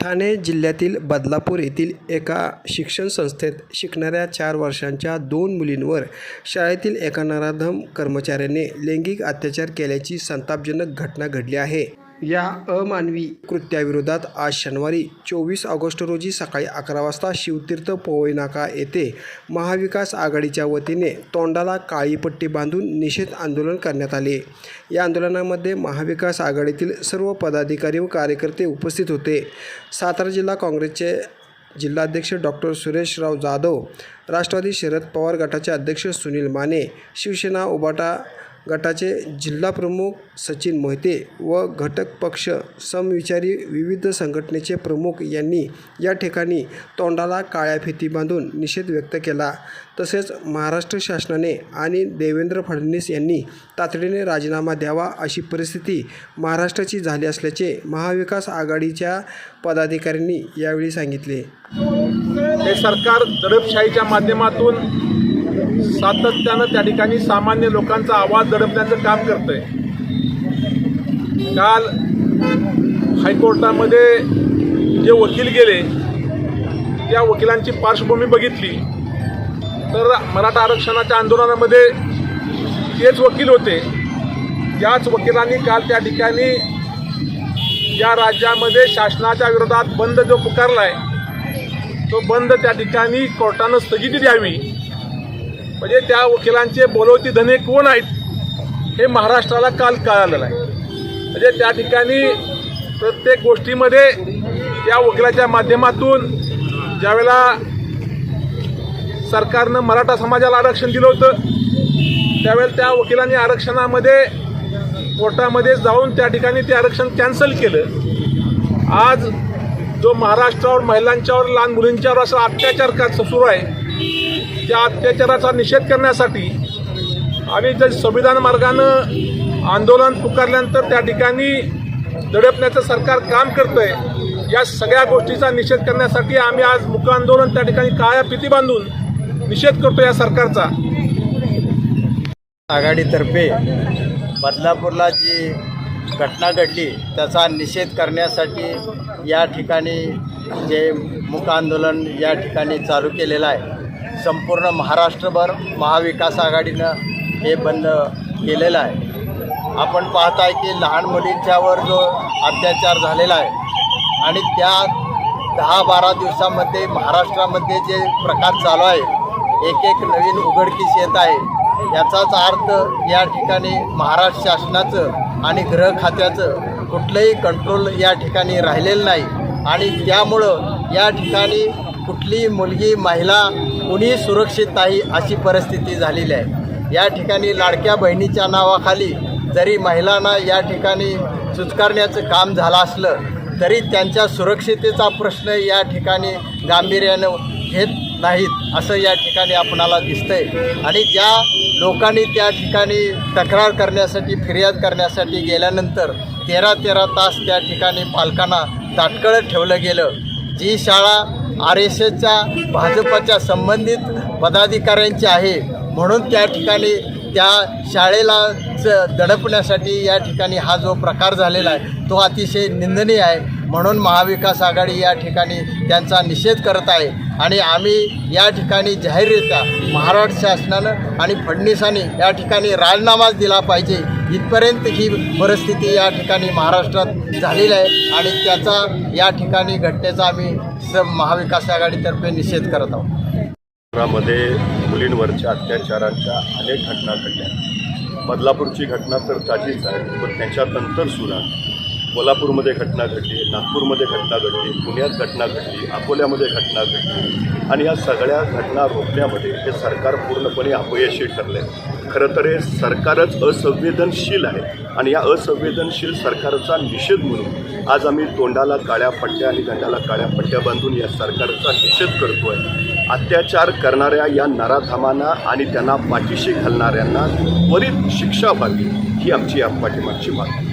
ठाणे जिल्ह्यातील बदलापूर येथील एका शिक्षण संस्थेत शिकणाऱ्या चार वर्षांच्या दोन मुलींवर शाळेतील एका नराधम कर्मचाऱ्याने लैंगिक अत्याचार केल्याची संतापजनक घटना घडली आहे. या अमानवी कृत्याविरोधात आज शनिवारी चोवीस ऑगस्ट रोजी सकाळी अकरा वाजता शिवतीर्थ पोवईनाका येथे महाविकास आघाडीच्या वतीने तोंडाला काळी पट्टी बांधून निषेध आंदोलन करण्यात आले. या आंदोलनामध्ये महाविकास आघाडीतील सर्व पदाधिकारी व कार्यकर्ते उपस्थित होते. सातारा जिल्हा काँग्रेसचे जिल्हाध्यक्ष डॉक्टर सुरेशराव जाधव राष्ट्रवादी शरद पवार गटाचे अध्यक्ष सुनील माने शिवसेना उबाटा गटाचे जिल्हाप्रमुख सचिन मोहिते व घटक पक्ष समविचारी विविध संघटनेचे प्रमुख यांनी या ठिकाणी तोंडाला काळ्या फिती बांधून निषेध व्यक्त केला. तसेच महाराष्ट्र शासनाने आणि देवेंद्र फडणवीस यांनी तातडीने राजीनामा द्यावा अशी परिस्थिती महाराष्ट्राची झाली असल्याचे महाविकास आघाडीच्या पदाधिकाऱ्यांनी यावेळी सांगितले. हे सरकार दडपशाहीच्या माध्यमातून सातत्यानं त्या ठिकाणी सामान्य लोकांचा आवाज दडपण्याचं काम करतंय. काल हायकोर्टामध्ये जे वकील गेले त्या वकिलांची पार्श्वभूमी बघितली. तर मराठा आरक्षणाच्या आंदोलनामध्ये तेच वकील होते. त्याच वकिलांनी काल त्या ठिकाणी या राज्यामध्ये शासनाच्या विरोधात बंद जो पुकारला आहे तो बंद त्या ठिकाणी कोर्टानं स्थगिती द्यावी. म्हणजे त्या वकिलांचे बोलवती धने कोण आहेत हे महाराष्ट्राला काल कळालेलं आहे. म्हणजे त्या ठिकाणी प्रत्येक गोष्टीमध्ये त्या वकिलाच्या माध्यमातून ज्यावेळेला सरकारनं मराठा समाजाला आरक्षण दिलं होतं त्यावेळेला त्या वकिलांनी आरक्षणामध्ये कोर्टामध्ये जाऊन त्या ठिकाणी ते आरक्षण कॅन्सल केलं. आज जो महाराष्ट्रावर महिलांच्यावर लहान मुलींच्यावर असा अत्याचार का सुरू आहे त्या अत्याचाराचा निषेध करण्यासाठी आम्ही जे संविधान मार्गानं आंदोलन पुकारल्यानंतर त्या ठिकाणी दडपण्याचं सरकार काम करतंय या सगळ्या गोष्टीचा निषेध करण्यासाठी आम्ही आज मुक आंदोलन त्या ठिकाणी काळ्या भीती बांधून निषेध करतो या सरकारचा. आघाडीतर्फे बदलापूरला जी घटना घडली त्याचा निषेध करण्यासाठी या ठिकाणी जे मुक आंदोलन या ठिकाणी चालू केलेलं आहे संपूर्ण महाराष्ट्रभर महाविकास आघाडीनं हे बंद केलेलं आहे. आपण पाहत आहे की लहान मुलींच्यावर जो अत्याचार झालेला आहे आणि त्या दहा बारा दिवसामध्ये महाराष्ट्रामध्ये जे प्रकार चालू आहे एक एक नवीन उघडकीस येत आहे याचाच अर्थ या ठिकाणी महाराष्ट्र शासनाचं आणि गृह खात्याचं कुठलंही कंट्रोल या ठिकाणी राहिलेलं नाही. आणि त्यामुळं या ठिकाणी कुठलीही मुलगी महिला कुणी सुरक्षित नाही अशी परिस्थिती झालेली आहे. या ठिकाणी लाडक्या बहिणीच्या नावाखाली जरी महिलांना या ठिकाणी चुचकारण्याचं काम झालं असलं तरी त्यांच्या सुरक्षितेचा प्रश्न या ठिकाणी गांभीर्यानं घेत नाहीत असं या ठिकाणी आपणाला दिसतंय. आणि ज्या लोकांनी त्या ठिकाणी तक्रार करण्यासाठी फिर्याद करण्यासाठी गेल्यानंतर तेरा तेरा तास त्या ठिकाणी पालकांना ताटकळत ठेवलं गेलं. जी शाळा आर एस एसच्या भाजपच्या संबंधित पदाधिकाऱ्यांची आहे. म्हणून त्या ठिकाणी त्या शाळेला च दडपण्यासाठी या ठिकाणी हा जो प्रकार झालेला आहे तो अतिशय निंदनीय आहे. म्हणून महाविकास आघाडी या ठिकाणी त्यांचा निषेध करत आहे. आणि आम्ही या ठिकाणी जाहीररित्या महाराष्ट्र शासनानं आणि फडणवीसांनी या ठिकाणी राजीनामाच दिला पाहिजे. इथपर्यंत ही परिस्थिती या ठिकाणी महाराष्ट्रात झालेली आहे आणि त्याचा या ठिकाणी घटनेचा आम्ही महाविकास आघाडीतर्फे निषेध करत आहोत. शहरामध्ये मुलींवरच्या अत्याचाराच्या अनेक घटना घडल्या. बदलापूरची घटना तर ताजीच आहे पण त्याच्यानंतर सुद्धा कोल्हापूरमध्ये घटना घडली नागपूरमध्ये घटना घडली पुण्यात घटना घडली अकोल्यामध्ये घटना घडली. आणि या सगळ्या घटना रोखण्यामध्ये हे सरकार पूर्णपणे अपयशी ठरले. खरं तर हे सरकारच असंवेदनशील आहे आणि या असंवेदनशील सरकारचा निषेध म्हणून आज आम्ही तोंडाला काळ्या पट्ट्या आणि गंडाला काळ्या पट्ट्या बांधून या सरकारचा निषेध करतो आहे अत्याचार करणाऱ्या या नराधामांना आणि त्यांना पाठीशी घालणाऱ्यांना त्वरित शिक्षा व्हावी ही आमची या पाठीमागची मागणी.